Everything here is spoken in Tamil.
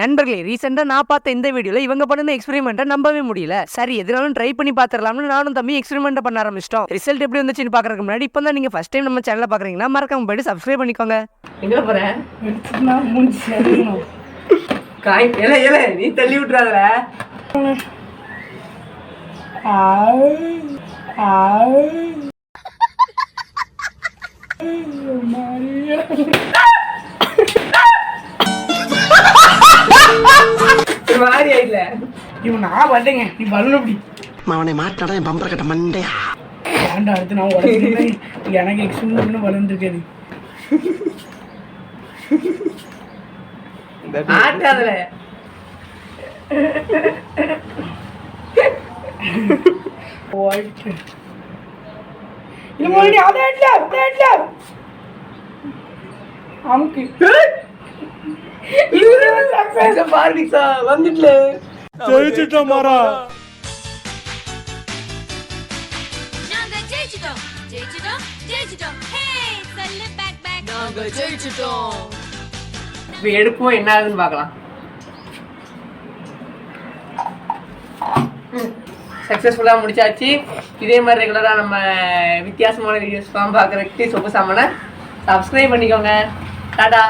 நண்பர்களே ரீசெண்டாக நான் பார்த்த இந்த வீடியோவில் இவங்க பண்ணின எக்ஸ்பெரிமெண்ட்டை நம்பவே முடியல. சரி எதுனாலும் ட்ரை பண்ணி பார்த்துடலாம்னு நானும் தம்பி எக்ஸ்பெரிமெண்ட் பண்ண ஆரம்பிச்சிட்டோம். ரிசல்ட் எப்படி வந்துச்சுன்னு பார்க்கறதுக்கு முன்னாடி? இப்போ தான் நீங்கள் ஃபஸ்ட் டைம் நம்ம சேனலை பார்க்குறீங்கன்னா மறக்காம போயிட்டு சப்ஸ்கிரைப் பண்ணிக்கோங்க. எங்கே போகிறேன் காய் நீ தள்ளி விட்டுறாதல மாதிரி ஆயிடல இவன் நான் வரலைங்க. நீ வரணும் அப்படி. அவனை மாட்டாடா என் பம்பர கட்ட மண்டையா? ஏன்டா அடுத்து நான் உடச்சிருந்தேன் எனக்கு எக்ஸ்பீரியன்ஸ் வளர்ந்துருக்காது ஆட்டாதல. இல்ல மறுபடி அதை இல்ல அதை இல்ல அமுக்கு. பாருடிசா வந்துட்டல. நாங்க ஜெயிச்சிட்டோம் ஜெயிச்சிட்டோம் ஜெயிச்சிட்டோம். ஹே சல்லு பேக் பேக் நாங்க ஜெயிச்சிட்டோம். இப்போ எடுப்போம் என்ன ஆகுதுன்னு பார்க்கலாம். சக்ஸஸ்ஃபுல்லாக முடிச்சாச்சு. இதே மாதிரி ரெகுலராக நம்ம வித்தியாசமான வீடியோஸ்லாம் பார்க்குறதுக்கு சொப்பு சாமனை சப்ஸ்கிரைப் பண்ணிக்கோங்க. டாடா.